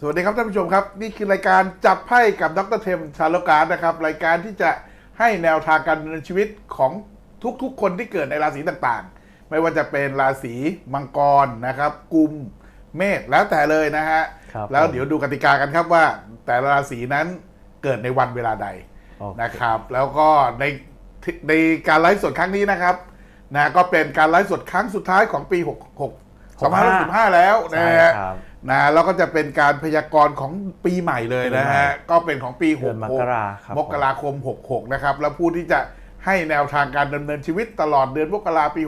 สวัสดีครับท่านผู้ชมครับ นี่คือรายการจับไพ่กับดรเทมชาโลการนะครับ รายการที่จะให้แนวทางการดำเนินชีวิตของทุกๆ คนที่เกิดในราศีต่างๆ ไม่ว่าจะเป็นราศีมังกรนะครับกุมเมษแล้วแต่เลยนะฮะครับ แล้วผมเดี๋ยวดูกติกากันครับว่า แต่ละราศีนั้นเกิดในวันเวลาใดโอเค นะครับ แล้วก็ในในการไลฟ์สดครั้งนี้นะครับนะก็เป็นการไลฟ์สดครั้งสุดท้ายของปี 66 2565 แล้วนะใช่ฮะ ครับ นะแล้วก็จะเป็นการพยากรณ์ของปีใหม่เลยนะฮะก็เป็นของปีเดือนมกราครับมกราคม 66 นะครับ แล้วผู้ที่จะให้แนวทางการดำเนินชีวิตตลอดเดือนมกราปี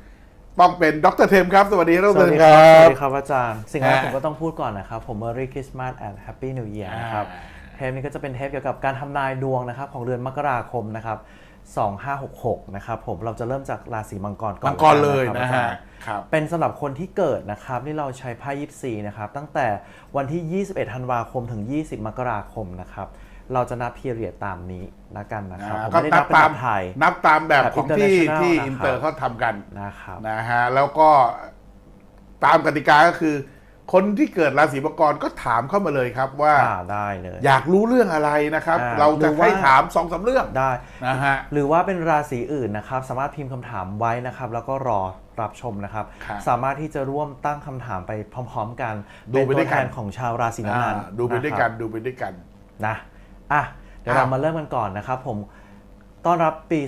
66 ต้องเป็นดรเทมครับ สวัสดีดสวัรสเทดีมคครัรัสวับสดีครับอาจารย์ สิ่งแรกอ่าผมก็ต้องพูดก่อนนะครับ ผม Merry Christmas and Happy New Year นะครับ อ่า เทปนี้ก็จะเป็นเทปเกี่ยวกับการทำนายดวงนะครับของเดือนมกราคมนะครับ 2566 นะครับผมเราจะเริ่มจากราศีมังกรก่อนมังกรเลยกันะครัฮะบครับเป็นสำหรับคนที่เกิดนะครับนี่เราใช้ไพ่24นะครับตั้งแต่วันที่ 21 ธันวาคมถึง 20 มกราคมนะครับเราจะนับพีเรียดตามนี้ละกันนะครับผมก็ไม่ได้นันับบเป็นตาแบมบไทยนับตามแบบแบบของที่ international ที่นะครับอินเตอร์เขาทำกันนะครับนะฮะแล้วก็ตามกติกาก็คือ คนที่เกิดราศีมังกรก็ถามเข้ามาเลยครับว่าอ่าได้เลย อยากรู้เรื่องอะไรนะครับ อ่าเราจะหรือว่า ให้ถามสองสามเรื่องได้ นะฮะ หรือว่าเป็นราศีอื่นนะครับ สามารถพิมพ์คำถามไว้นะครับ แล้วก็รอรับชมนะครับ ครับสามารถที่จะร่วมตั้งคำถามไปพร้อม ๆ กันดูเป็นไปตัด้ววยแทกันนของชาวราศีอ่านั้นๆดูไปด้วยกันะครับดูไปด้วยกัน นะอะเดี๋ยวครับเรามาเริ่มกันก่อนนะครับ ผม ต้อนรับปี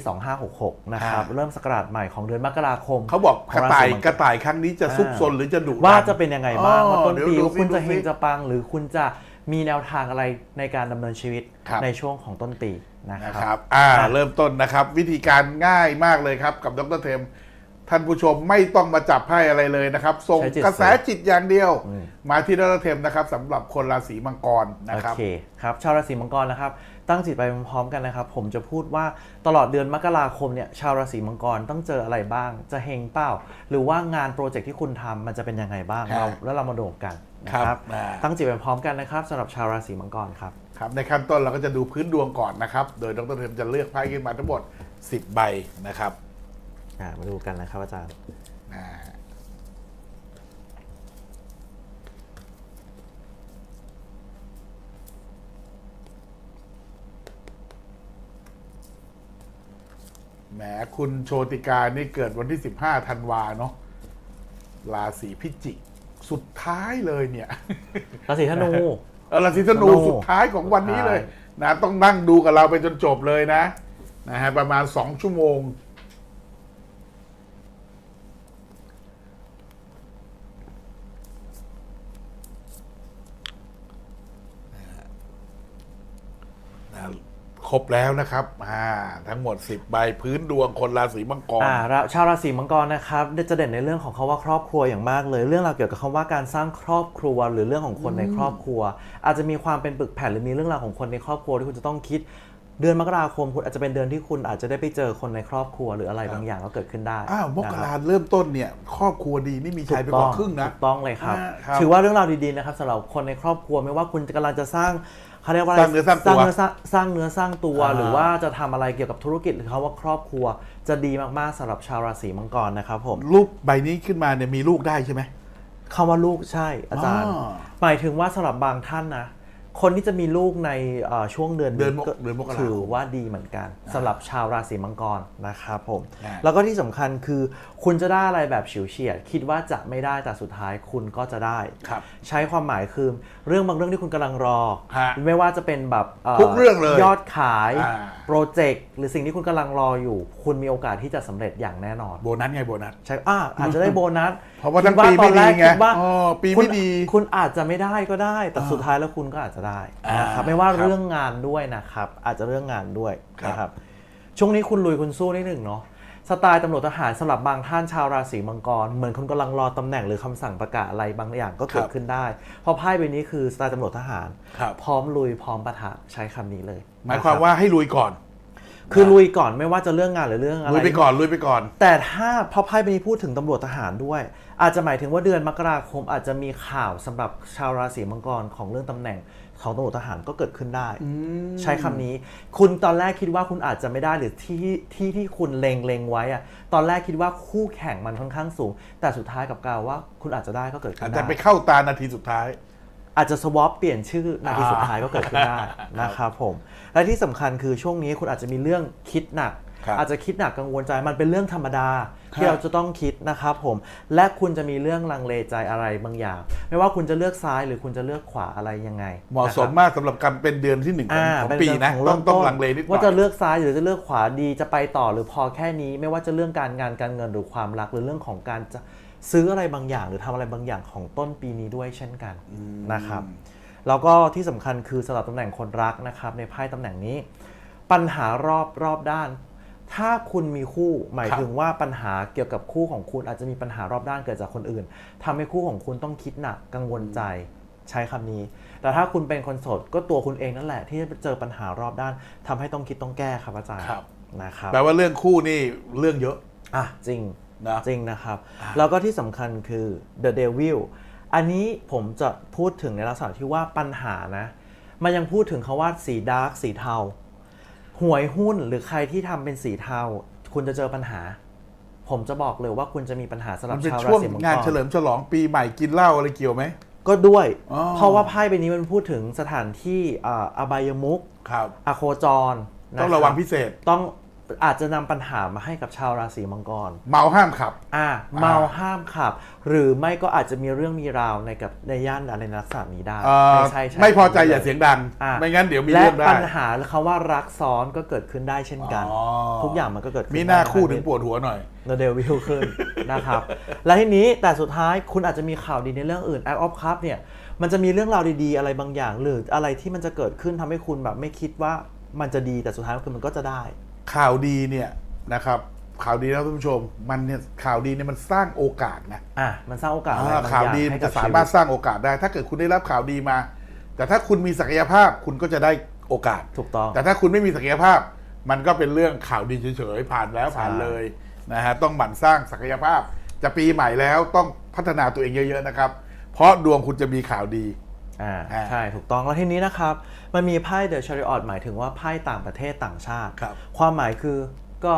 2566 นะครับอ่าเริ่มสกราชใหม่ของเดือนมกราคม เขาบอกขกองระราศีต่ายมังกระต่ายครั้งนี้จะซุกซนหรือจะดุว่าดันจะเป็นยังไงบ้างอ๋อว่าต้นเดี๋ยวปีดูว่าคุณสิจะดูเฮสิงจะปัง หรือคุณจะมีแนวทางอะไรในการดำเนินชีวิตครับในช่วงของต้นปีนะคนะรับครับ อ่าครับเริ่มต้นนะครับ วิธีการง่ายมากเลยครับกับดรเทม ท่านผู้ชมไม่ต้องมาจับไพ่อะไรเลยนะครับ ส่งใช้จิตกระแสจิตอย่างเดียวอืมมาที่ดรเทมนะครับสำหรับคนราศีมังกรนะโอครับเคครับ ชาวราศีมังกรนะครับ ตั้งจิตไปพร้อมๆกันนะครับ ผมจะพูดว่าตลอดเดือนมกราคมเนี่ย ชาวราศีมังกรต้องเจออะไรบ้าง จะเฮงเป้า หรือว่างานโปรเจกต์ที่คุณทำมันจะเป็นยังไงบ้างครับเราแล้วเรามาดูกันนะคครัรับบอ่าตั้งจิตไปพร้อมกันนะครับสำหรับชาวราศีมังกรครับ ครับ ในขั้นต้นเราก็จะดูพื้นดวงก่อนนะครับ โดยดรเทมจะเลือกไพ่ขึ้นมาทั้งหมด 10 ใบนะครับ อ่ามาดูกันนะครับอาจารย์อ่าแหมคุณโชติกานี่เกิดวันที่ 15ธันวาเนาะราศีพิจิก สุดท้ายเลยเนี่ยราศีธนู เออราศีธนูธนู สุดท้ายของวันนี้เลยสุดท้นะต้องนั่งดูกับเราไปจนจบเลยนะนะฮะประมาณสองชั่วโมง นะ ครบแล้วนะครับอ่าทั้งหมด 10 ใบพื้นดวงคนราศีมังกร อ่าแล้วชาวราศีมังกรนะครับจะเด่นในเรื่องของคาว่าครอบครัวอย่างมากเลย เรื่องราวเกี่ยวกับคำว่าการสร้างครอบครัวหรือเรื่องของคนในครอบครัว อาจจะมีความเป็นปึกแผ่นหรือมีเรื่องราวของคนในครอบครัวที่คุณจะต้องคิด เดือนมกราคมคุณอาจจะเป็นเดือนที่คุณอาจจะได้ไปเจอคนในครอบครัวหรืออะไรบางอย่างก็เกิดขึ้นได้อ้าวมกนะครารับเริ่มต้นเนี่ยครอบครัวดีนี่มีชายไปกว่าครึ่งนะถูกต้องเลยครับ อ่าครับ ถือว่าเรื่องราวดีๆนะครับสำหรับคนในครอบครัวไม่ว่าคุณกำลังจะสร้าง เขาเรียกว่าะไสร้างเนื้อสร้างตัวเนื้อสร้างสร้างเนื้อสร้างตัวอ่า หรือว่าจะทำอะไรเกี่ยวกับธุรกิจหรือเขาว่าครอบครัว จะดีมากๆสำหรับชาวราศีมังกรนะครับผม รูปใบนี้ขึ้นมาเนี่ยมีลูกได้ใช่ไหม คำว่าลูกใช่อาจารย์ อ๋อหมายถึงว่าสำหรับบางท่านนะ คนที่จะมีลูกในเอ่อช่วงเดือนเดือนมกก็เดือนมกราคมถือว่าดีเหมือนกันสำหรับชาวราศีมังกรนะครับผมอ่าแล้วก็ที่สำคัญคือคุณจะได้อะไรแบบฉิวเฉียด คิดว่าจะไม่ได้แต่สุดท้ายคุณก็จะได้ครับใช้ความหมายคือเรื่องบางเรื่องที่คุณกำลังรอฮะไม่ว่าจะเป็นแบบทุกเรื่องเลยยอดขายอ่าโปรเจกต์หรือสิ่งที่คุณกำลังรออยู่ คุณมีโอกาสที่จะสำเร็จอย่างแน่นอนโบนัสไงโบนัสใช่อ่าอาจจะได้โบนัสเพราะว่าทั้งคิปีไม่ดีตอนแรกไงคิดว่าอ๋อปีคุณไม่ดี คุณอาจจะไม่ได้ก็ได้ แต่สุดท้ายแล้วคุณก็อาจจะได้นะครับอ่าไม่ว่าครับเรื่องงานด้วยนะครับอาจจะเรื่องงานด้วยครับนะครับช่วงนี้คุณลุยคุณสู้นิดหนึ่งเนาะสไตล์ตำรวจทหารสำหรับบางท่านชาวราศีมังกร เหมือนคุณกำลังรอตำแหน่งหรือคำสั่งประกาศอะไรบางอย่างก็เกิดขึ้นได้ เพราะไพ่ใบนี้คือสไตล์ตำรวจทหารครับพร้อมลุยพร้อมปะทะใช้คำนี้เลย หมายความนะครับว่าให้ลุยก่อน คือลุยก่อนไม่ว่าจะเรื่องงานหรือเรื่องอะไรลุยไปก่อนลุยไปก่อน แต่ถ้าเพราะไพ่ใบนี้พูดถึงตำรวจทหารด้วย อาจจะหมายถึงว่าเดือนมกราคมอาจจะมีข่าวสำหรับชาวราศีมังกรของเรื่องตำแหน่ง ของตำรวจทหารก็เกิดขึ้นได้ ใช้คำนี้ คุณตอนแรกคิดว่าคุณอาจจะไม่ได้หรือที่ที่ที่คุณเลงเลงไว้อะตอนแรกคิดว่าคู่แข่งมันค่อนข้างสูง แต่สุดท้ายกับกล่าวว่า คุณอาจจะได้ก็เกิดขึ้อาจนจะได้ไปเข้าตานาทีสุดท้าย อาจจะสวอปเปลี่ยนชื่อนาทีสุดท้ายก็เกิดขึ้นได้นะครับผมและที่สำคัญคือช่วงนี้คุณอาจจะมีเรื่องคิดหนักครับอาจจะคิดหนักกังวลใจมันเป็นเรื่องธรรมดาครับ ที่เราจะต้องคิดนะครับผม และคุณจะมีเรื่องลังเลใจอะไรบางอย่าง ไม่ว่าคุณจะเลือกซ้ายหรือคุณจะเลือกขวาอะไรยังไงเหมาะสมนครับมากสำหรับการเป็นเดือนที่หนึ่งของอ่าของเป็นปีนะเรื่ต้องขต้องริ่มลังเลนิดหน่อยว่าจะเลือกซ้ายหรือจะเลือกขวาดีจะไปต่อหรือพอแค่นี้ ไม่ว่าจะเรื่องการงานการเงินหรือความรักหรือเรื่องของการจะซื้ออะไรบางอย่าง หรือทำอะไรบางอย่างของต้นปีนี้ด้วยเช่นกันนะครับแล้วก็ที่สำคัญคือสำหรับตำแหน่งคนรักนะครับในไพ่ตำแหน่งนี้ ปัญหารอบรอบด้าน ถ้าคุณมีคู่หมายครับถึงว่าปัญหาเกี่ยวกับคู่ของคุณอาจจะมีปัญหารอบด้านเกิดจากคนอื่นทำให้คู่ของคุณต้องคิดหนักกังวลใจใช้คำนี้ แต่ถ้าคุณเป็นคนโสดก็ตัวคุณเองนั่นแหละ ที่เจอปัญหารอบด้านทำให้ต้องคิดต้องแก้ครับอาจารย์ครับนะครับแปลว่าเรื่องคู่นี่เรื่องเยอะอะจริงนะจริงนะครับ แล้วก็ที่สำคัญคือ The Devil อันนี้ผมจะพูดถึงในลักษณะที่ว่าปัญหานะ มันยังพูดถึงคาว่าสีดาร์กสีเทา หวยหุ้นหรือใครที่ทำเป็นสีเทา คุณจะเจอปัญหา ผมจะบอกเลยว่าคุณจะมีปัญหาสำหรัมับนเป็นชาวช่วรางศีมังงานกเฉลิรมฉลองปีใหม่กินเหล้าอะไรเกี่ยวไหมก็ด้วยอ๋อเพราะว่าไพ่ใบนี้มันพูดถึงสถานที่อ่าอบายมุกครับอโคจรนต้องระวังคบพิเศษต้อง อาจจะนำปัญหามาให้กับชาวราศีมังกร เมาห้ามขับ อ่าเมาห้ามขับ หรือไม่ก็อาจจะมีเรื่องมีราวในกับในย่านอะไรในลักษณะนี้ได้เอ่อใช่ใช่ไม่พอใจอย่าเสียงดัง อ่าไม่งั้นเดี๋ยวมีและเรื่องได้ปัญหาคำว่ารักซ้อนก็เกิดขึ้นได้เช่นกัน อ๋อทุกอย่างมันก็เกิดขึ้นมีหน้าได้คู่ะถึงปวดหัวหน่อยเดวิลขึ้น นะครับ และทีนี้แต่สุดท้ายคุณอาจจะมีข่าวดีในเรื่องอื่น Act of Cup เนี่ย มันจะมีเรื่องราวดีๆ อะไรบางอย่าง หรืออะไรที่มันจะเกิดขึ้นทำให้คุณแบบไม่คิดว่ามันจะดีแต่สุดท้ายคือมันก็จะได้ ข่าวดีเนี่ยนะครับข่าวดีนะท่านผู้ชม มันเนี่ยข่าวดีเนี่ยมันสร้างโอกาสนะอะมันสร้างโอกาสอะไรอ่าบางข่าวอย่างดีให้มันกัจะบสาชีมารวิถตสร้างโอกาสได้ ถ้าเกิดคุณได้รับข่าวดีมา แต่ถ้าคุณมีศักยภาพคุณก็จะได้โอกาส ถูกต้อง แต่ถ้าคุณไม่มีศักยภาพ มันก็เป็นเรื่องข่าวดีเฉยๆผ่านแล้วใช่ผ่านเลยนะฮะต้องหมั่นสร้างศักยภาพ จะปีใหม่แล้วต้องพัฒนาตัวเองเยอะ ๆนะครับ เพราะดวงคุณจะมีข่าวดี อ่าอ่าใช่ถูกต้องแล้วทีนี้นะครับ มันมีไพ่เดอะชาริออตหมายถึงว่าไพ่ต่างประเทศต่างชาติ ครับ ความหมายคือก็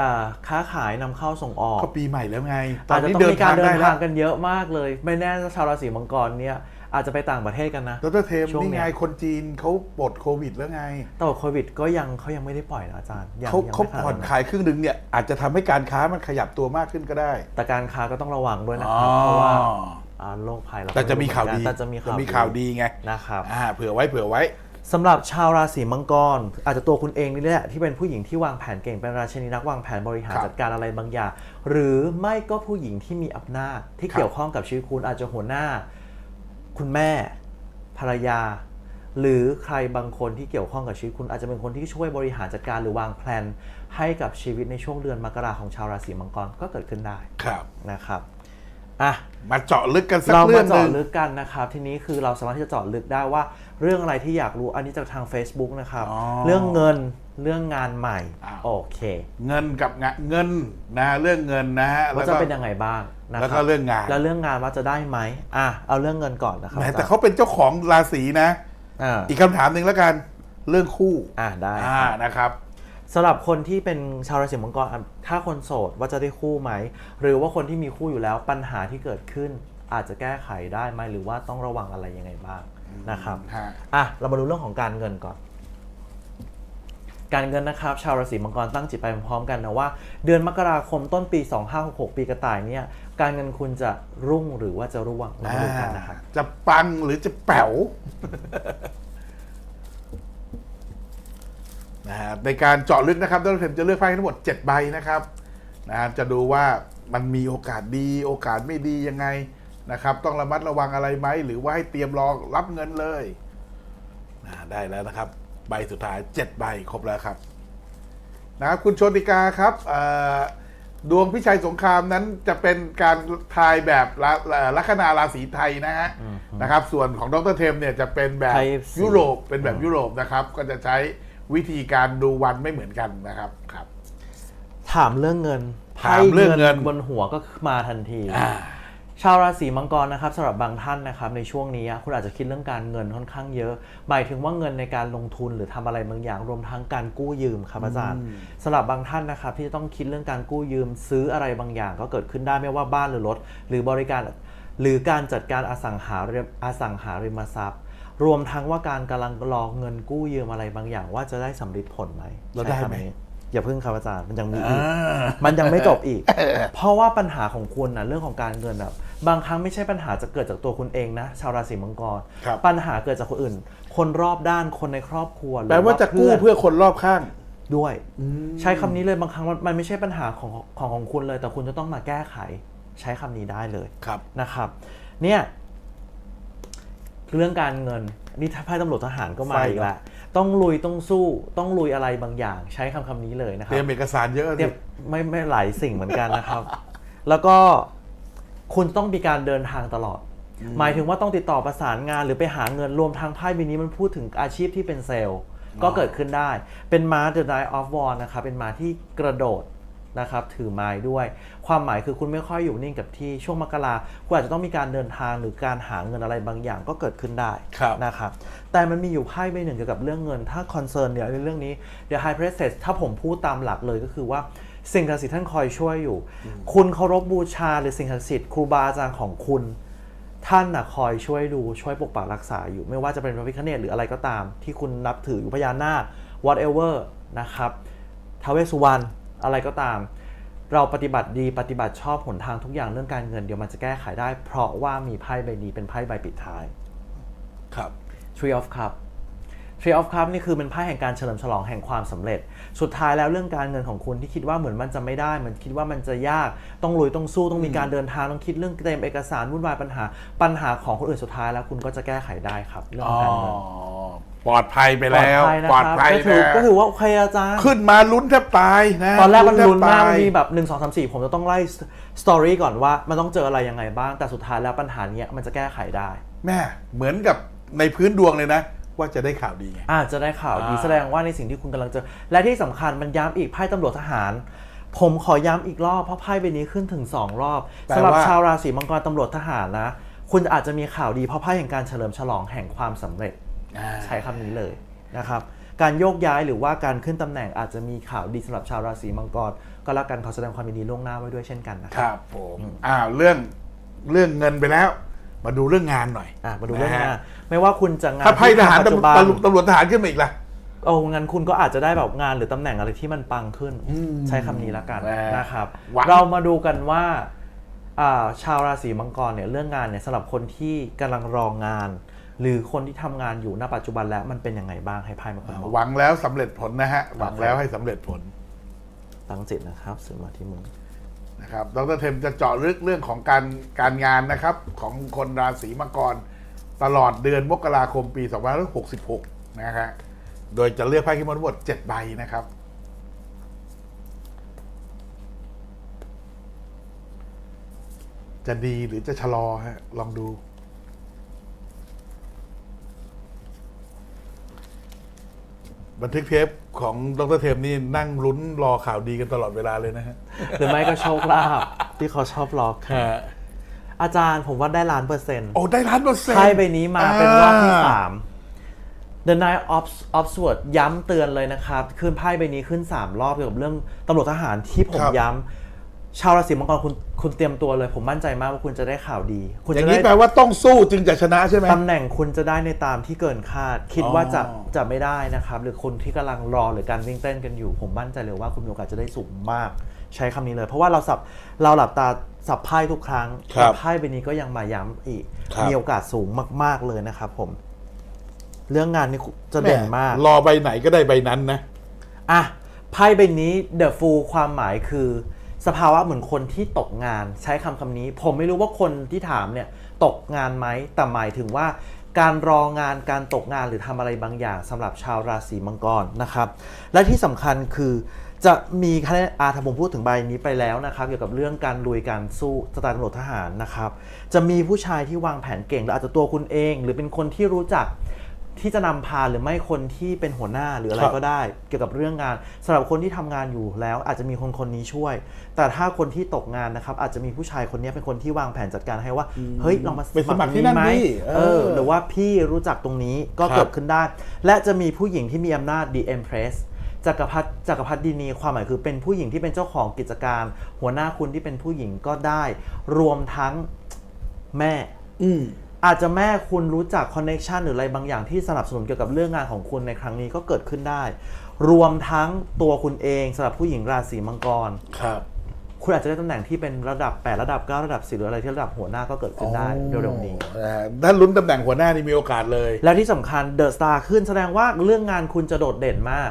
อ่าค้าขายนำเข้าส่งออกก็ปีใหม่แล้วไง ตออานจจะนี้ต้องเดินมีการทางเดิได้นแล้ทาวงกันเยอะมากเลย ไม่แน่ชาวราศีมังกรเนี่ยอาจจะไปต่างประเทศกันนะดรเทมช่วงนี่เนี้ไงยคนจีนเขาปลดโควิดแล้วไงแต่ว่าโควิดก็ยังเขายังไม่ได้ปล่อยนะอาจารย์ยังเขายังเขาไม่ขนาดผ่อนนั้นขายครึ่งหนึ่งเนี่ยอาจจะทำให้การค้ามันขยับตัวมากขึ้นก็ได้ แต่การค้าก็ต้องระวังด้วยนะครับเพราะว่าอ่า โรคภัยเราก็แต่จะมีข่าวดีแต่จะมีข่าวมีข่าวดีไงนะครับอ่าเผื่อไว้เผื่อไว้สำหรับชาวราศีมังกร อาจจะตัวคุณเองนี่แหละที่เป็นผู้หญิงที่วางแผนเก่งเป็นราชินีนักวางแผนบริหารครับจัดการอะไรบางอย่าง หรือไม่ก็ผู้หญิงที่มีอำนาจที่ครับเกี่ยวข้องกับชีวิตคุณอาจจะหัวหน้า คุณแม่ ภรรยา หรือใครบางคนที่เกี่ยวข้องกับชีวิตคุณอาจจะเป็นคนที่ช่วยบริหารจัดการหรือวางแผนให้กับชีวิตในช่วงเดือนมกราของชาวราศีมังกรก็เกิดขึ้นได้ครับนะครับ อะมาเจาะลึกกันสักเราเรื่มาองหเจาะนึ่ง ลึกกันนะครับ ทีนี้คือเราสามารถที่จะเจาะลึกได้ว่า เรื่องอะไรที่อยากรู้อันนี้จากทาง Facebook นะครับ อ๋อเรื่องเงินเรื่องงานใหม่อ้าว โอเคเงินกับงานเงินนะเรื่องเงินนะฮะว่าแล้วจะก็เป็นยังไงบ้างนะคแล้วรัก็เรื่องงานแล้วเรื่องงานว่าจะได้ไหมอะเอาเรื่องเงินก่อนนะครับแหมอจรย์แต่เขาเป็นเจ้าของราศีนะ อ่าอีกคำถามหนึ่งแล้วกัน เรื่องคู่อ่าได้อ่าครับนะครับ สำหรับคนที่เป็นชาวราศีมังกรอะถ้าคนโสดว่าจะได้คู่ไหม หรือว่าคนที่มีคู่อยู่แล้วปัญหาที่เกิดขึ้นอาจจะแก้ไขได้ไหมหรือว่าต้องระวังอะไรยังไงบ้างนะครับฮะอะเรามาดูเรื่องของการเงินก่อน การเงินนะครับ ชาวราศีมังกรตั้งจิตไปพร้อมๆกันนะว่า เดือนมกราคมต้นปี 2566 ปีกระต่ายเนี่ยการเงินคุณจะรุ่งหรือว่าจะร่วงเรามาดูกันนะครับจะปังหรือจะแป๋ว นะฮะในการเจาะลึกนะครับดรเทมจะเลือกไพ่ทั้งหมด 7 ใบนะครับนะฮะจะดูว่ามันมีโอกาสดีโอกาสไม่ดียังไงนะครับ ต้องระมัดระวังอะไรไหม หรือว่าให้เตรียมรอรับเงินเลยนะได้แล้วนะครับ ใบสุดท้าย 7 ใบครบแล้วครับนะครับคุณโชติกาครับเอ่อดวงพิชัยสงครามนั้นจะเป็นการทายแบบละละลัคนาราศีไทยนะฮะนะครับ ส่วนของดรเทมเนี่ยจะเป็นแบบไทยยุโรปเป็นแบบยุโรปนะครับ ก็จะใช้ วิธีการดูวันไม่เหมือนกันนะครับครับ ถามเรื่องเงินถามเรื่องเงินบนหัวก็มาทันที อ่า ชาวราศีมังกรนะครับสำหรับบางท่านนะครับในช่วงนี้คุณอาจจะคิดเรื่องการเงินค่อนข้างเยอะ หมายถึงว่าเงินในการลงทุนหรือทำอะไรบางอย่างรวมทั้งการกู้ยืมครับอาจารย์สำหรับบางท่านนะครับที่จะต้องคิดเรื่องการกู้ยืมซื้ออะไรบางอย่าง ก็เกิดขึ้นได้ไม่ว่าบ้านหรือรถ หรือบริการหรือการจัดการอสังหาริมอสังหาริมทรัพย์ รวมทั้งว่าการกำลังรอเงินกู้ยืมอะไรบางอย่างว่าจะได้สำลิดผลไหมแล้วได้ใช้ไหมคำนี้อย่าเพิ่งครับอาจารย์มันยังมีอีกอ่ามันยังไม่จบอีก เพราะว่าปัญหาของคุณนะเรื่องของการเงินแบบบางครั้งไม่ใช่ปัญหาจะเกิดจากตัวคุณเองนะ ชาวราศีมังกรครับปัญหาเกิดจากคนอื่น คนรอบด้านคนในครอบครัวหรือแปลว่าจะกู้พื่อนเพื่อคนรอบข้างด้วย ใช้คำนี้เลยบางครั้งมันมันไม่ใช่ปัญหาของของของคุณเลย แต่คุณจะต้องมาแก้ไข ใช้คำนี้ได้เลยครับนะครับ เนี่ย เรื่องการเงินนี่ถ้าไพ่ตำรวจทหารก็มาไฟอีกแล้วต้องลุยต้องสู้ต้องลุยอะไรบางอย่างใช้คำคำนี้เลยนะคเตรับรียมเอกสารเยอะเรีสิยบไม่ไม่หลายสิ่งเหมือนกันนะครับ แล้วก็คุณต้องมีการเดินทางตลอด หมายถึงว่าต้องติดต่อประสานงานหรือไปหาเงินรวมทางไพ่ใบนี้มันพูดถึงอาชีพที่เป็นเซลล์ก็เกิดขึ้นได้ เป็นม้า The Knight of War นะครับเป็นม้าที่กระโดด นะครับถือไม้ด้วย ความหมายคือคุณไม่ค่อยอยู่นิ่งกับที่ช่วงมกราคุณอาจจะต้องมีการเดินทางหรือการหาเงินอะไรบางอย่างก็เกิดขึ้นได้ครับนะครับแต่มันมีอยู่ไพ่ใบหนึ่งเกี่ยวกับเรื่องเงิน ถ้าคอนเซิร์นเนี่ยในเรื่องนี้ The High Priestess ถ้าผมพูดตามหลักเลยก็คือว่าสิ่งศักดิ์สิทธิ์ท่านคอยช่วยอยู่ คุณเคารพบูชาหรือสิ่งศักดิ์สิทธิ์ครูบาอาจารย์ของคุณท่านน่ะคอยช่วยดูช่วยปกปักรักษาอยู่ ไม่ว่าจะเป็นพระพิฆเนศหรืออะไรก็ตาม ที่คุณนับถืออยู่พญานาค whatever นะครับท้าวเวสสุวรรณ อะไรก็ตาม เราปฏิบัติดีปฏิบัติชอบหนทางทุกอย่างเรื่องการเงินเดี๋ยวมันจะแก้ไขได้ เพราะว่ามีไพ่ใบนี้เป็นไพ่ใบปิดท้าย ครับ Tree of Cup Tree of Cup นี่คือเป็นไพ่แห่งการเฉลิมฉลองแห่งความสำเร็จ สุดท้ายแล้วเรื่องการเงินของคุณที่คิดว่าเหมือนมันจะไม่ได้เหมือนคิดว่ามันจะยาก ต้องลุยต้องสู้ต้องมีการเดินทางต้องคิดเรื่องเตรียมเอกสารวุ่นวายปัญหา ปัญหาของคนอื่นสุดท้ายแล้วคุณก็จะแก้ไขได้ครับเรื่องอ๋ขอองการเงิน ปลอดภัยไปแล้วนะปลอดครับภัยก็ถือแล้วก็ถือว่าโอเคอาจารย์ ขึ้นมาลุ้นแทบตายนะตอนแรกมันลุ้นมากแทบมันตยมีแบบ1 2 3 4 ผมจะต้องไล่สตอรี่ก่อนว่า มันต้องเจออะไรยังไงบ้าง แต่สุดท้ายแล้วปัญหาเนี้ยมันจะแก้ไขได้ แม่เหมือนกับในพื้นดวงเลยนะ ว่าจะได้ข่าวดีไงอาจจะได้ข่าวดีอ่าแสดงว่าในสิ่งที่คุณกำลังเจอ และที่สำคัญมันย้ำอีกไพ่ตำรวจทหาร ผมขอย้ำอีกรอบเพราะไพ่ใบนี้ขึ้นถึง 2 รอบสำหรับชาวราศีมังกรตำรวจทหารนะ คุณอาจจะมีข่าวดีเพราะไพ่แห่งการเฉลิมฉลองแห่งความสำเร็จ ใช้คำนี้เลยนะครับการโยกย้ายหรือว่าการขึ้นตำแหน่งอาจจะมีข่าวดีสำหรับชาวราศีมังกร ก็แล้วกันขอแสดงความยินดีล่วงหน้าไว้ด้วยเช่นกันนะคครับรับผมอ้าวเรื่องเรื่องเงินไปแล้ว มาดูเรื่องงานหน่อย อะมาดูเรื่องนะงาฮะนไม่ว่าคุณจะงานถ้าไพ่ทหารปัจจุบันตำรวจตำรวจทหารขึ้นมาอีกล่ะโอ้งั้นคุณก็อาจจะได้แบบงานหรือตำแหน่งอะไรที่มันปังขึ้นใช้คำนี้ละกันแหม่นะครับ หวัง เรามาดูกันว่าอ่าชาวราศีมังกรเนี่ยเรื่องงานเนี่ยสำหรับคนที่กำลังรองงาน หรือคนที่ทำงานอยู่ณปัจจุบันแล้วมันเป็นยังไงบ้างให้ไพ่มาคนบอกหวังแล้วสำเร็จผลนะฮะหวังแล้วให้สำเร็จผลตั้งจิตนะครับสื่อมาที่มือนะครับดรเทมจะเจาะลึกเรื่องของการการงานนะครับ ของคนราศีมังกรตลอดเดือนมกราคมปี2566นะฮะโดยจะเลือกไพ่ขึ้นมาทั้งหมด7ใบนะครับจะดีหรือจะชะลอฮะลองดู บันทึกเทปของดรเทมนี่นั่งลุ้นรอข่าวดีกันตลอดเวลาเลยนะฮะ หรือไม่ก็โชคลาภที่เขาชอบล็อกอาจารย์ผมว่าได้ล้านเปอร์เซ็นต์โอ้ได้ล้านเปอร์เซ็นต์ไพ่ใบนี้มาเป็นรอบที่าสาม The Knight of of Swords ย้ำเตือนเลยนะครับ ขึ้นไพ่ใบนี้ขึ้น 3 รอบเกี่ยวกับเรื่องตำรวจทหารที่ผมครับย้ำ ชาวราศีมังกรคุณคุณเตรียมตัวเลย ผมมั่นใจมากว่าคุณจะได้ข่าวดี คุณอย่าจะงนี้ได้แปลว่าต้องสู้จึงจะชนะใช่ไหม ตำแหน่งคุณจะได้ในตามที่เกินคาด คิดว่าจะอ๋อ จะไม่ได้นะครับ หรือคนที่กำลังรอหรือการวิ่งเต้นกันอยู่ ผมมั่นใจเลยว่าคุณมีโอกาสจะได้สูงมาก ใช้คำนี้เลย เพราะว่าเราสับเราหลับตาสับไพ่ทุกครั้งครับแต่ไพ่ใบนี้ก็ยังมาย้ำอีก ครับ มีโอกาสสูงมาก ๆเลยนะครับผม เรื่องงานนี่จะเด่นมาก แรอใบไหนก็ได้ใบนั้นนะ อะไพ่ใบนี้ The Fool ความหมายคือ สภาวะเหมือนคนที่ตกงานใช้คำคำนี้ ผมไม่รู้ว่าคนที่ถามเนี่ยตกงานไหมแต่หมายถึงว่าการรองานการตกงานหรือทำอะไรบางอย่างสำหรับชาวราศีมังกรนะครับ และที่สำคัญคือจะมีคะแนนอาถ้าผมพูดถึงใบนี้ไปแล้วนะครับ เกี่ยวกับเรื่องการลุยการสู้สไตล์ตำรวจทหารนะครับ จะมีผู้ชายที่วางแผนเก่งหรืออาจจะตัวคุณเอง หรือเป็นคนที่รู้จัก ที่จะนำพาหรือไม่คนที่เป็นหัวหน้าหรืออะไรครับก็ได้ เกี่ยวกับเรื่องงานสำหรับคนที่ทำงานอยู่แล้วอาจจะมีคนคนนี้ช่วย แต่ถ้าคนที่ตกงานนะครับอาจจะมีผู้ชายคนนี้เป็นคนที่วางแผนจัดการให้ว่า เฮ้ยลองมาไปสมัครที่นั่นไหมดิเอเอออหรือว่าพี่รู้จักตรงนี้ก็ครับเกิดขึ้นได้ และจะมีผู้หญิงที่มีอำนาจ The Empress จักรพรรดิจักรพรรดินีความหมายคือเป็นผู้หญิงที่เป็นเจ้าของกิจการ หัวหน้าคุณที่เป็นผู้หญิงก็ได้ รวมทั้งแม่ อืมอาจจะแม่คุณรู้จักคอนเน็ชันหรืออะไรบางอย่างที่สนับสนุนเกี่ยวกับเรื่องงานของคุณในครั้งนี้ก็เกิดขึ้นได้ รวมทั้งตัวคุณเองสำหรับผู้หญิงราศีมังกร ครับ คุณอาจจะได้ตำแหน่งที่เป็นระดับ 8 ระดับ 9 ระดับ 10 หรืออะไรที่ระดับหัวหน้าก็เกิดขึ้นได้เร็วๆนี้ นะฮะถ้าลุ้นตำแหน่งหัวหน้านี่มีโอกาสเลย แล้วที่สำคัญเดอะสตาร์ขึ้นแสดงว่าเรื่องงานคุณจะโดดเด่นมาก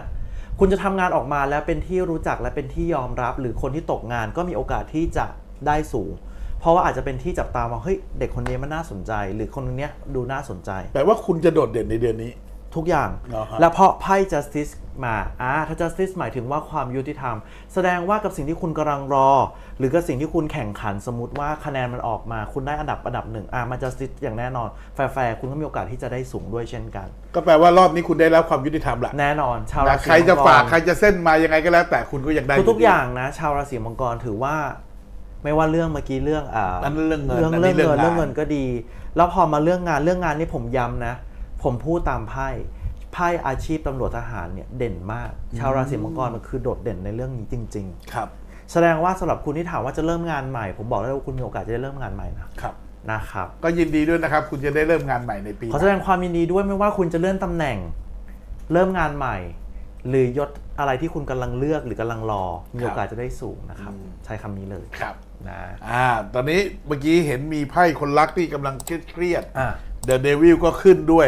คุณจะทำงานออกมาแล้วเป็นที่รู้จักและเป็นที่ยอมรับ หรือคนที่ตกงานก็มีโอกาสที่จะได้สูงเพ ราะว่าอาจจะเป็นที่จับตามองเฮ้ยเด็กคนนี้มันน่าสนใจ หรือคนคนนี้ดูน่าสนใจ แปลว่าคุณจะโดดเด่นในเดือนนี้ ทุกอย่างเหรอครับและเพราะไพ่ justice มาอ่าถ้า justice หมายถึงว่าความยุติธรรม แสดงว่ากับสิ่งที่คุณกำลังรอ หรือกับสิ่งที่คุณแข่งขันสมมติว่าคะแนนมันออกมา คุณได้อันดับอันดับหนึ่งอ่ามัน justice อย่างแน่นอนแฟร์ๆคุณก็มีโอกาสที่จะได้สูงด้วยเช่นกัน ก็แปลว่ารอบนี้คุณได้รับความยุติธรรมละแน่นอนชาวนะราศีใครจะมังก ฝากใครจะเส้นมายังไงก็แล้ว แต่คุณก็ยังได้ทุกๆดีอย่างนะ ชาวราศีมังกรถือว่า ไม่ว่าเรื่องเมื่อกี้เรื่องอ่าอันนั้นเรื่องเงินเรื่องอันเรื่นี้องเงินเรื่เรื่อองงงาน เงินก็ดี แล้วพอมาเรื่องงานเรื่องงานนี่ผมย้ำนะ ผมพูดตามไพ่ไพ่อาชีพตำรวจทหารเนี่ยเด่นมาก ชาวราศีมังกรมันคือโดดเด่นในเรื่องนี้จริง ครับ ๆ แสดงว่าสำหรับคุณที่ถามว่าจะเริ่มงานใหม่ ผมบอกได้เลยว่าคุณมีโอกาสจะได้เริ่มงานใหม่นะครับ นะครับ ก็ยินดีด้วยนะครับ คุณจะได้เริ่มงานใหม่ในปีขอแสดงความยินดีด้วยไม่ว่าคุณจะเลื่อนตำแหน่ง เริ่มงานใหม่ หรือยศ อะไรที่คุณกำลังเลือกหรือกำลังรอ มีโอกาสจะได้สูงนะครับ ใช้คำนี้เลยครับนะอ่าตอนนี้เมื่อกี้เห็นมีไพ่คนรักที่กำลังเครียดอะเดอะเดวิลก็ขึ้นด้วย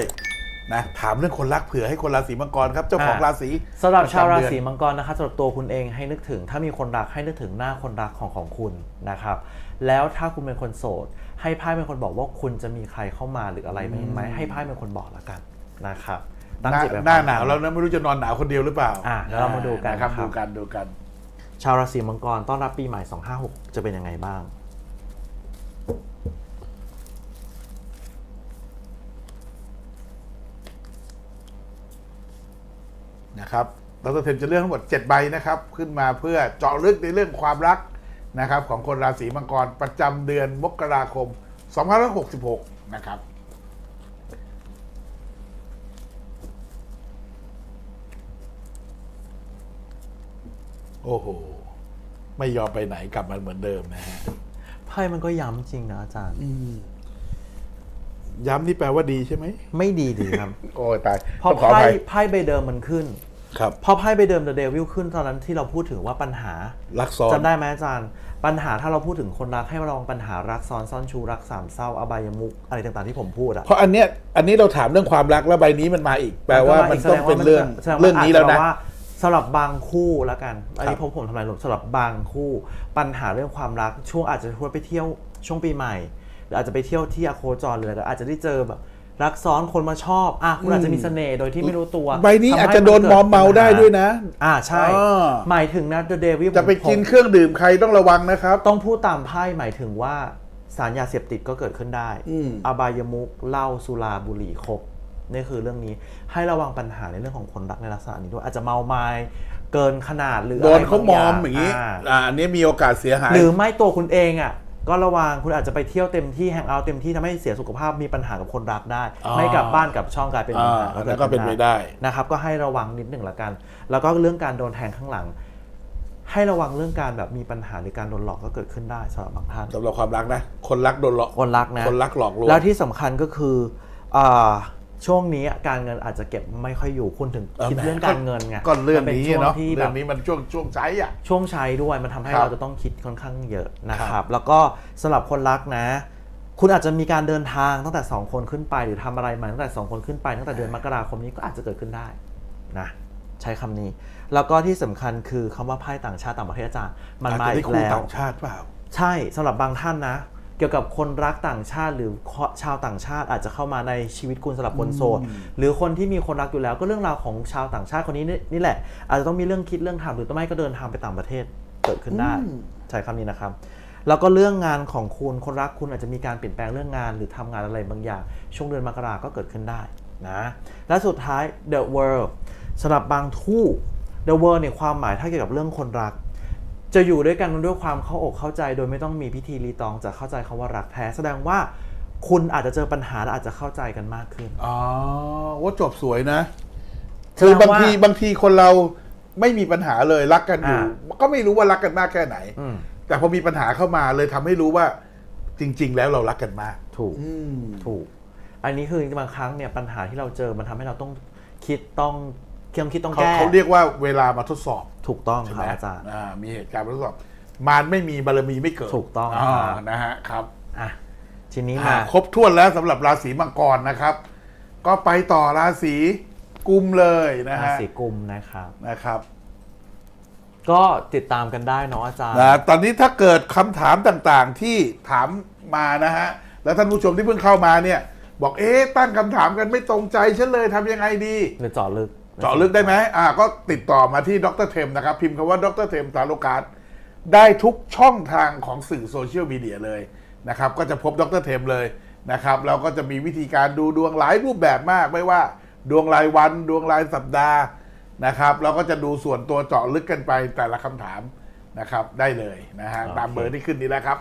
นะถามเรื่องคนรักเผื่อให้คนราศีมังกรครับเจ้าของอะราศีสำหรับชาวราศีประจำเดือนมังกรนะครับสำหรับตัวคุณเองให้นึกถึง ถ้ามีคนรักให้นึกถึงหน้าคนรักของของคุณนะครับ แล้วถ้าคุณเป็นคนโสด ให้ไพ่เป็นคนบอกว่าคุณจะมีใครเข้ามาหรืออะไรไหมไหมให้ไพ่เป็นคนบอกแล้วกันนะครับ ตั้งหน้าจิตแบบหน้าหนาวแล้วนะไม่รู้จะนอนหนาวคนเดียวหรือเปล่าอะเดี๋ยวเรามาดูกันนะครับครับดูกันดูกัน ชาวราศีมังกรต้อนรับปีใหม่ 256 จะเป็นยังไงบ้างนะครับดรเทมจะเลือกทั้งหมด 7 ใบนะครับ ขึ้นมาเพื่อเจาะลึกในเรื่องความรักนะครับ ของคนราศีมังกรประจำเดือนมกราคม 2566 นะครับ โอ้โห ไม่ยอมไปไหนกลับมาเหมือนเดิมนะฮะไพ่มันก็ย้ำจริงนะอาจารย์ ย้ำนี่แปลว่าดีใช่ไหม ไม่ดีดีครับ โอ้ยตายเพราะต้องขออไพ่ภัยไพ่ใบเดิมมันขึ้น ครับ พอไพ่ใบเดิม The Devil ขึ้นตอนนั้นที่เราพูดถึงว่าปัญหารักซ้อนจำได้ไหมอาจารย์ ปัญหาถ้าเราพูดถึงคนรักให้ระวังปัญหารักซ้อนซ่อนชูรักสามเศร้าอบายมุกอะไรต่างๆที่ผมพูดอะเพราะอันเนี้ยอันนี้เราถามเรื่องความรักแล้วใบนี้มันมาอีก แปลว่ามันต้องเป็นเรื่องแสดว่าเรื่องนี้แล้วนะาจจว่า สำหรับบางคู่แล้วกัน อันครันี้บผมผมทำลายลมสำหรับบางคู่ ปัญหาเรื่องความรักช่วงอาจจะชวนไปเที่ยวช่วงปีใหม่ หรืออาจจะไปเที่ยวที่อโคจรหรืออะไรก็อาจจะได้เจอแบบรักซ้อนคนมาชอบ อะคุณอาจจะมีเสน่ห์โดยที่ไม่รู้ตัว ใบนี้ทำให้อาจจะโดนกิมอมเมาได้ด้วยนะ อ่าใช่อ่าหมายถึงนะ The Devil จะไปผมกินเครื่องดื่มใครต้องระวังนะครับ ต้องพูดตามไพ่หมายถึงว่าสารยาเสพติดก็เกิดขึ้นได้อืมอบายมุกเหล้าสุราบุหรี่ครบ นี่คือเรื่องนี้ให้ระวังปัญหาในเรื่องของคนรักในลักษณะนี้ด้วย อาจจะเมาไม้เกินขนาดหรือโดนอะไรเขาบมย่อมอย่างนี้นี้อ่าอันนี้มีโอกาสเสียหาย หรือไม่ตัวคุณเองอะก็ระวังคุณอาจจะไปเที่ยวเต็มที่แฮงเอาท์เต็มที่ทำให้เสียสุขภาพมีปัญหากับคนรักได้อ๋อไม่กลับบ้านกลับช่องกลายเป็นปัญหาอ่าแล้วก็เป็นไปได้นะครับ ก็ให้ระวังนิดหนึ่งละกัน แล้วก็เรื่องการโดนแทงข้างหลัง ให้ระวังเรื่องการแบบมีปัญหาหรือการโดนหลอกก็เกิดขึ้นได้สำหรับบางท่านสำหรับความรักนะ คนรักโดนหลอกคนรักนะคนรักหลอกลวงแล้วที่สำคัญก็คืออา ช่วงนี้การเงินอาจจะเก็บไม่ค่อยอยู่คุณถึงคิดเรื่องการเงินไงก็เรื่องมัป็นี้ช่วงเนาะที่แบเรื่อบงนี้มันช่วงช่วงใช้อะช่วงใช้ด้วยมันทำให้ครับเราจะต้องคิดค่อนข้างเยอะนะคครัรับบแล้วก็สำหรับคนรักนะ คุณอาจจะมีการเดินทางตั้งแต่ 2 คนขึ้นไป หรือทำอะไรมาตั้งแต่ 2 คนขึ้นไปตั้งแต่เดือนมกราคมนี้ก็อาจจะเกิดขึ้นได้นะใช้คำนี้ แล้วก็ที่สำคัญคือคำว่าไพ่ต่างชาติต่างประเทศอาจารย์มันอาจมาจะได้อีกคู่แล้วต่างชาติเปล่า ใช่สำหรับบางท่านนะ เกี่ยวกับคนรักต่างชาติ หรือชาวต่างชาติอาจจะเข้ามาในชีวิตคุณสำหรับคนโสดหรือคนที่มีคนรักอยู่แล้ว ก็เรื่องราวของชาวต่างชาติคนนี้นี่นี่แหละ อาจจะต้องมีเรื่องคิดเรื่องทำหรือไม่ก็เดินทางไปต่างประเทศเกิดขึ้นได้อืมใช้คำนี้นะครับแล้วก็เรื่องงานของคุณคนรักคุณอาจจะมีการเปลี่ยนแปลงเรื่องงาน หรือทำงานอะไรบางอย่าง ช่วงเดือนมกราก็เกิดขึ้นได้นะและสุดท้าย the world สำหรับ บางทู่ the world เนี่ยความหมายถ้าเกี่ยวกับเรื่องคนรัก จะอยู่ด้วยกันด้วยความเข้าอกเข้าใจ โดยไม่ต้องมีพิธีรีตองจะเข้าใจคาว่ารักแท้ แสดงว่าคุณอาจจะเจอปัญหาและอาจจะเข้าใจกันมากขึ้น อ๋อว่าจบสวยนะแสดงว่าคือบางทีบางทีคนเราไม่มีปัญหาเลยรักกันอยู่อ่าก็ไม่รู้ว่ารักกันมากแค่ไหนอืมแต่พอมีปัญหาเข้ามาเลยทำให้รู้ว่า จริง ๆ แล้วเรารักกันมาก ถูกอืมถูก อันนี้คือบางครั้งเนี่ยปัญหาที่เราเจอมันทำให้เราต้องคิดต้อง ต้องคิดต้องเขาแก้เขาเรียกว่าเวลามาทดสอบถูกต้องใช่คไหรับมอาจารย์ อ่ามีเหตุการณ์มาทดสอบ มารไม่มีบารมีไม่เกิดถูกต้องอ่าครับนะฮะครับอะทีนี้อ่ามาครบถ้วนแล้วสำหรับราศีมังกรนะครับ ก็ไปต่อราศีกุมเลยนะราฮะศีกุมนะครับ นะครับ ก็ติดตามกันได้เนาะอาจารย์ นะตอนนี้ถ้าเกิดคำถามต่างๆที่ถามมานะฮะ แล้วท่านผู้ชมที่เพิ่งเข้ามาเนี่ย บอกเอ๊ะตั้งคำถามกันไม่ตรงใจฉันเลยทำยังไงดี หรือเจาะลึก เจาะลึกได้ไหมอ่า ก็ติดต่อมาที่ดรเทมนะครับ พิมพ์คำว่าดรเทมสารุการได้ทุกช่องทางของสื่อโซเชียลมีเดียเลยนะครับ ก็จะพบดรเทมเลยนะครับเราก็จะมีวิธีการดูดวงหลายรูปแบบมาก ไม่ว่าดวงรายวัน ดวงรายสัปดาห์นะครับ เราก็จะดูส่วนตัวเจาะลึกกันไปแต่ละคำถามนะครับ ได้เลยนะฮะตามเบอร์ที่ขึ้นนี้แล้วครับ